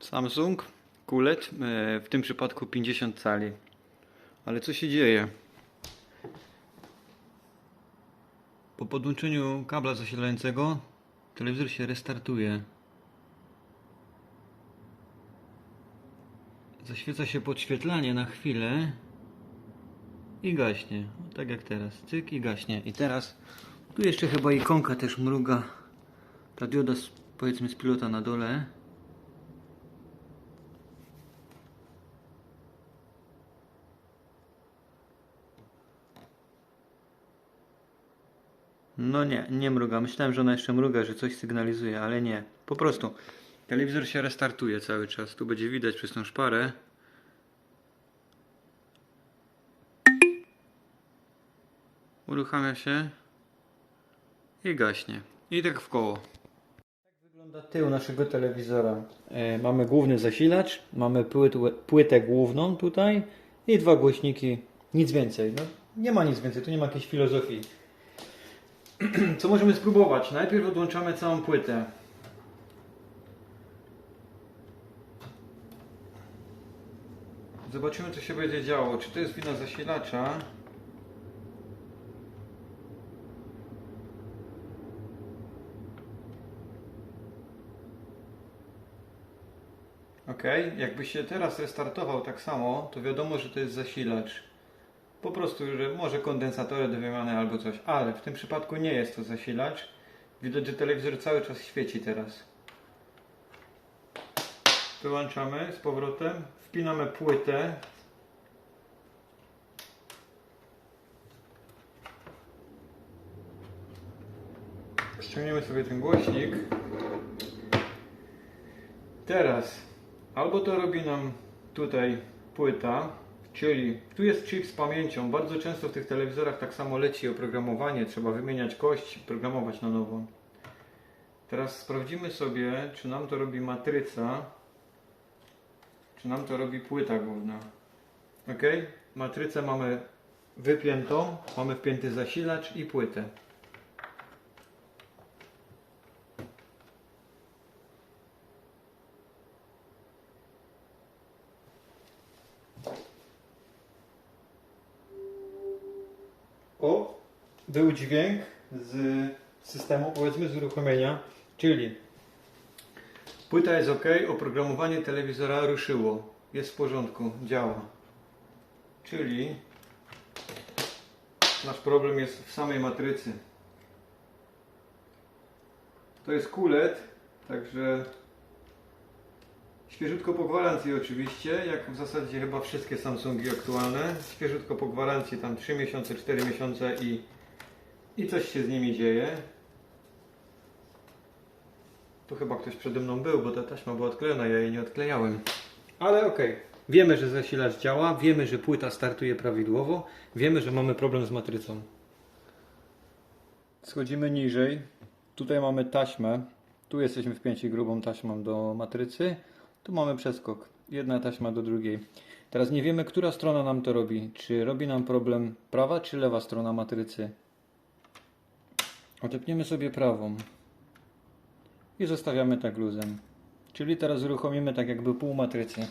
Samsung QLED, e, w tym przypadku 50 cali. Ale co się dzieje? Po podłączeniu kabla zasilającego telewizor się restartuje. Zaświeca się podświetlanie na chwilę i gaśnie. O, Tak jak teraz. Cyk i gaśnie. I teraz tu jeszcze chyba ikonka też mruga. Ta dioda powiedzmy z pilota na dole. No nie, nie mruga. Myślałem, że ona jeszcze mruga, że coś sygnalizuje, ale nie. Po prostu telewizor się restartuje cały czas. Tu będzie widać przez tą szparę. Uruchamia się i gaśnie. I tak w koło. Tak wygląda tył naszego telewizora. E, mamy główny zasilacz, mamy płyt, płytę główną tutaj i dwa głośniki. Nic więcej. No, nie ma nic więcej, tu nie ma jakiejś filozofii. Co możemy spróbować? Najpierw odłączamy całą płytę. Zobaczymy co się będzie działo. Czy to jest wina zasilacza? Ok, jakby się teraz restartował tak samo, to wiadomo, że to jest zasilacz. Po prostu, że może kondensatory do wymiany albo coś, ale w tym przypadku nie jest to zasilacz. Widać, że telewizor cały czas świeci teraz. Wyłączamy z powrotem, wpinamy płytę. Ściągniemy sobie ten głośnik. Teraz albo to robi nam tutaj płyta, czyli tu jest chip z pamięcią. Bardzo często w tych telewizorach tak samo leci oprogramowanie, trzeba wymieniać kość, programować na nowo. Teraz sprawdzimy sobie, czy nam to robi matryca, czy nam to robi płyta główna. Ok? Matrycę mamy wypiętą, mamy wpięty zasilacz i płytę. O, był dźwięk z systemu, powiedzmy z uruchomienia, czyli płyta jest ok, oprogramowanie telewizora ruszyło, jest w porządku, działa. Czyli nasz problem jest w samej matrycy. To jest QLED, także świeżutko po gwarancji oczywiście, jak w zasadzie chyba wszystkie Samsungi aktualne. Świeżutko po gwarancji, tam 3 miesiące, 4 miesiące i, i coś się z nimi dzieje. Tu chyba ktoś przede mną był, bo ta taśma była odklejona, ja jej nie odklejałem. Ale okej, wiemy, że zasilacz działa, wiemy, że płyta startuje prawidłowo, wiemy, że mamy problem z matrycą. Schodzimy niżej. Tutaj mamy taśmę. Tu jesteśmy wpięci grubą taśmą do matrycy. Tu mamy przeskok. Jedna taśma do drugiej. Teraz nie wiemy, która strona nam to robi. Czy robi nam problem prawa czy lewa strona matrycy. Odepniemy sobie prawą. I zostawiamy tak luzem. Czyli teraz uruchomimy tak jakby pół matrycy.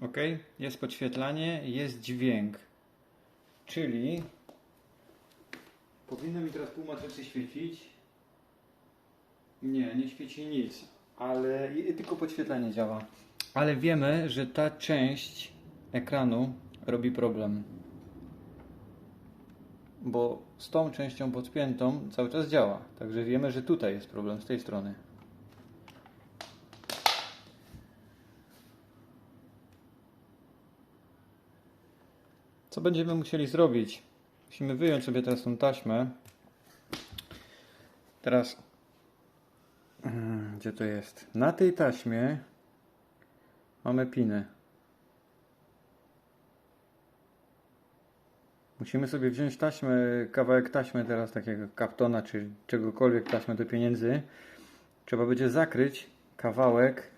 Ok, jest podświetlanie, jest dźwięk. Czyli powinno mi teraz pół matrycy świecić. Nie, nie świeci nic, ale tylko podświetlanie działa. Ale wiemy, że ta część ekranu robi problem. Bo z tą częścią podpiętą cały czas działa. Także wiemy, że tutaj jest problem z tej strony. Co będziemy musieli zrobić? Musimy wyjąć sobie teraz tą taśmę. Teraz, gdzie to jest? Na tej taśmie mamy piny. Musimy sobie wziąć taśmę, kawałek taśmy teraz, takiego kartona czy czegokolwiek, taśmę do pieniędzy. Trzeba będzie zakryć kawałek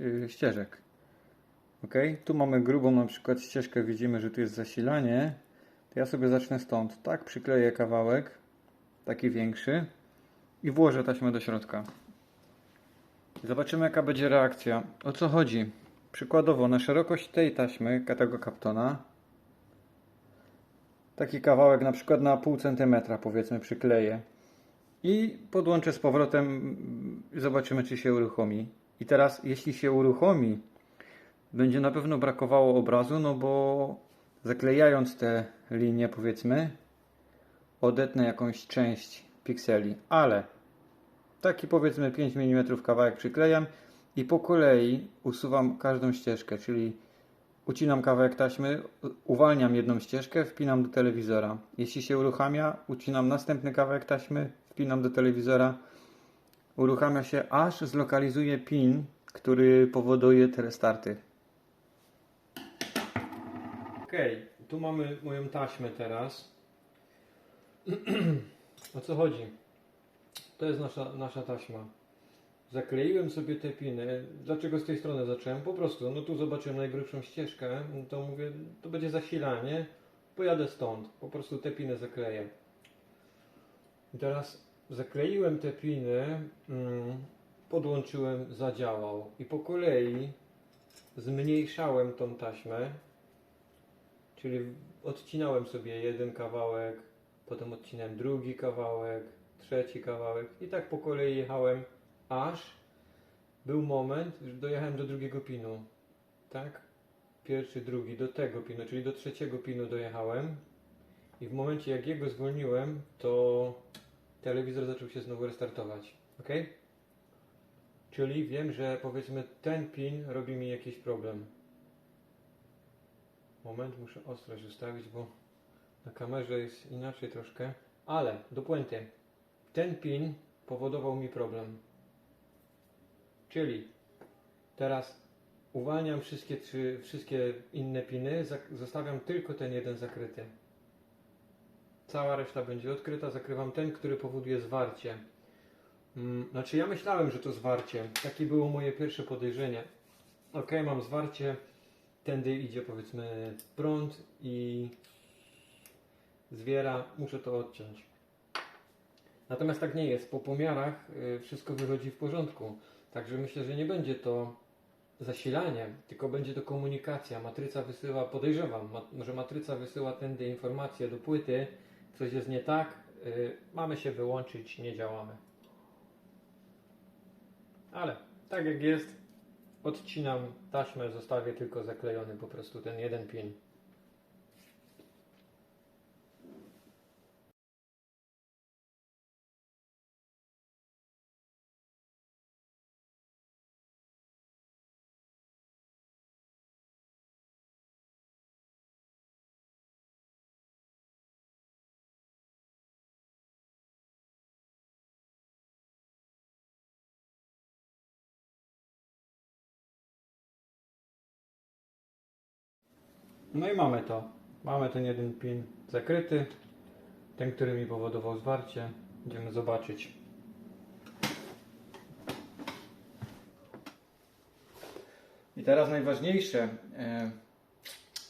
yy, ścieżek. Ok, tu mamy grubą na przykład ścieżkę, widzimy, że tu jest zasilanie. To ja sobie zacznę stąd. Tak, przykleję kawałek, taki większy i włożę taśmę do środka. Zobaczymy jaka będzie reakcja. O co chodzi? Przykładowo na szerokość tej taśmy, tego kaptona, taki kawałek na przykład na pół centymetra powiedzmy przykleję i podłączę z powrotem zobaczymy czy się uruchomi. I teraz jeśli się uruchomi, będzie na pewno brakowało obrazu, no bo zaklejając te linie powiedzmy odetnę jakąś część pikseli, ale taki powiedzmy 5 mm kawałek przyklejam i po kolei usuwam każdą ścieżkę, czyli ucinam kawałek taśmy, uwalniam jedną ścieżkę, wpinam do telewizora. Jeśli się uruchamia, ucinam następny kawałek taśmy, wpinam do telewizora. Uruchamia się aż zlokalizuje pin, który powoduje te restarty. Ok, tu mamy moją taśmę teraz. o co chodzi? To jest nasza, nasza taśma. Zakleiłem sobie te piny. Dlaczego z tej strony zacząłem? Po prostu, no tu zobaczyłem najgrubszą ścieżkę, to mówię, to będzie zasilanie, pojadę stąd. Po prostu te piny zakleję. I teraz zakleiłem te piny, mm, podłączyłem, zadziałał. I po kolei zmniejszałem tą taśmę, czyli odcinałem sobie jeden kawałek, potem odcinałem drugi kawałek, trzeci kawałek i tak po kolei jechałem, aż był moment, że dojechałem do drugiego pinu. Tak? Pierwszy, drugi, do tego pinu, czyli do trzeciego pinu dojechałem. I w momencie jak jego zwolniłem, to telewizor zaczął się znowu restartować. Ok? Czyli wiem, że powiedzmy ten pin robi mi jakiś problem. Moment, muszę ostrość ustawić, bo na kamerze jest inaczej troszkę. Ale do puenty. Ten pin powodował mi problem. Czyli teraz uwalniam wszystkie trzy, wszystkie inne piny, zostawiam tylko ten jeden zakryty. Cała reszta będzie odkryta, zakrywam ten, który powoduje zwarcie. Mm, Znaczy ja myślałem, że to zwarcie. Takie było moje pierwsze podejrzenie. Ok, mam zwarcie, tędy idzie powiedzmy prąd i zwiera, muszę to odciąć. Natomiast tak nie jest. Po pomiarach y, wszystko wychodzi w porządku. Także myślę, że nie będzie to zasilanie, tylko będzie to komunikacja. Matryca wysyła, podejrzewam, że matryca wysyła tędy informacje do płyty, coś jest nie tak, y, mamy się wyłączyć, nie działamy. Ale tak jak jest, odcinam taśmę, zostawię tylko zaklejony po prostu ten jeden pin. No i mamy to. Mamy ten jeden pin zakryty. Ten, który mi powodował zwarcie. Idziemy zobaczyć. I teraz najważniejsze. E,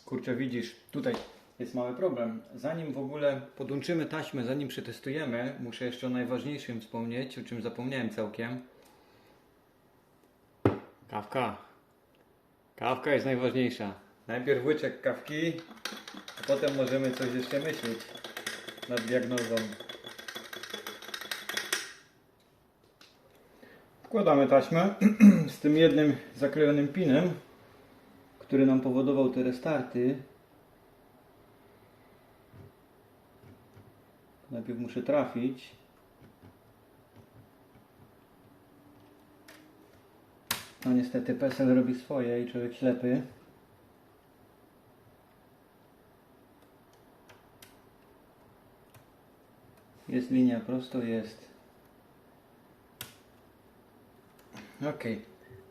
kurczę, widzisz, tutaj jest mały problem. Zanim w ogóle podłączymy taśmę, zanim przetestujemy, muszę jeszcze o najważniejszym wspomnieć, o czym zapomniałem całkiem. Kawka. Kawka jest najważniejsza. Najpierw łyczek kawki, a potem możemy coś jeszcze myśleć nad diagnozą. Wkładamy taśmę z tym jednym zaklejonym pinem, który nam powodował te restarty. Najpierw muszę trafić. No niestety PESEL robi swoje i człowiek ślepy. Jest linia prosto, jest. Ok.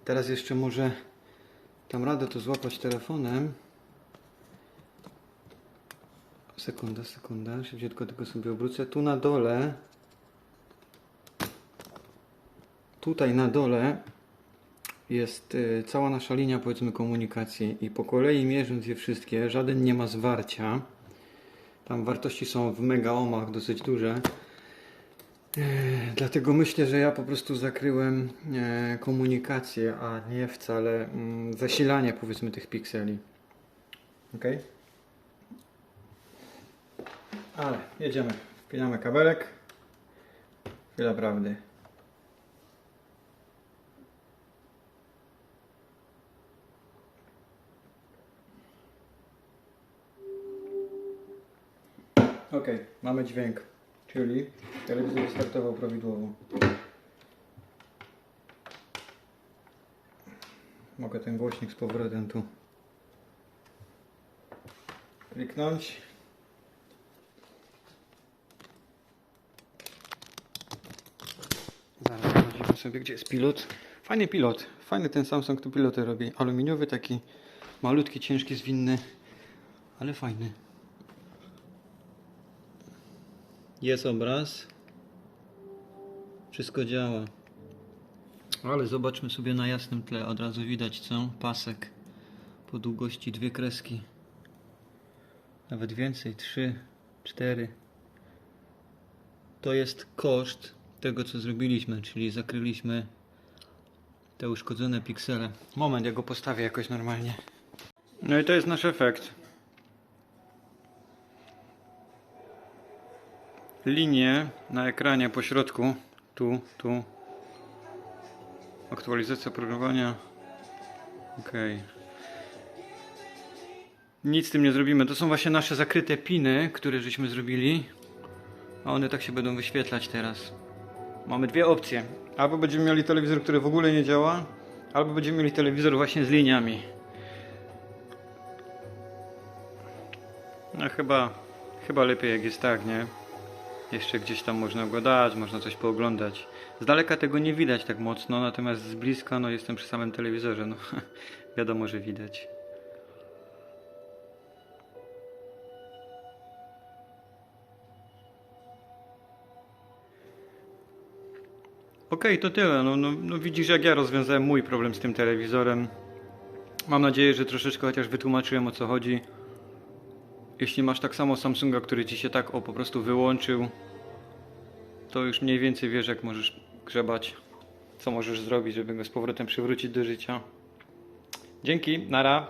Teraz jeszcze może tam radę to złapać telefonem. Sekunda, sekunda. Szybciutko tylko sobie obrócę. Tu na dole. Tutaj na dole jest y, cała nasza linia powiedzmy komunikacji i po kolei mierząc je wszystkie, żaden nie ma zwarcia. Tam wartości są w megaomach dosyć duże. E, Dlatego myślę, że ja po prostu zakryłem e, komunikację, a nie wcale mm, zasilanie powiedzmy tych pikseli. Ok? Ale jedziemy. Wpinamy kabelek. Chwila prawdy. Ok, mamy dźwięk, czyli telewizor startował prawidłowo. Mogę ten głośnik z powrotem tu kliknąć. Zaraz zobaczymy sobie, gdzie jest pilot. Fajny pilot. Fajny ten Samsung tu piloty robi. Aluminiowy, taki malutki, ciężki, zwinny, ale fajny. Jest obraz. Wszystko działa. Ale zobaczmy sobie na jasnym tle. Od razu widać co? Pasek. Po długości dwie kreski. Nawet więcej. Trzy, cztery. To jest koszt tego co zrobiliśmy, czyli zakryliśmy te uszkodzone piksele. Moment, ja go postawię jakoś normalnie. No i to jest nasz efekt. Linie na ekranie po środku. Tu, tu. Aktualizacja programowania. Ok. Nic z tym nie zrobimy. To są właśnie nasze zakryte piny, które żeśmy zrobili. A one tak się będą wyświetlać teraz. Mamy dwie opcje. Albo będziemy mieli telewizor, który w ogóle nie działa, albo będziemy mieli telewizor właśnie z liniami. No chyba, chyba lepiej jak jest tak, nie? Jeszcze gdzieś tam można go dać, można coś pooglądać. Z daleka tego nie widać tak mocno, natomiast z bliska no jestem przy samym telewizorze, no wiadomo, że widać. Okej, to tyle. No, no, no widzisz, jak ja rozwiązałem mój problem z tym telewizorem. Mam nadzieję, że troszeczkę chociaż wytłumaczyłem o co chodzi. Jeśli masz tak samo Samsunga, który ci się tak o po prostu wyłączył, to już mniej więcej wiesz, jak możesz grzebać, co możesz zrobić, żeby go z powrotem przywrócić do życia. Dzięki, nara.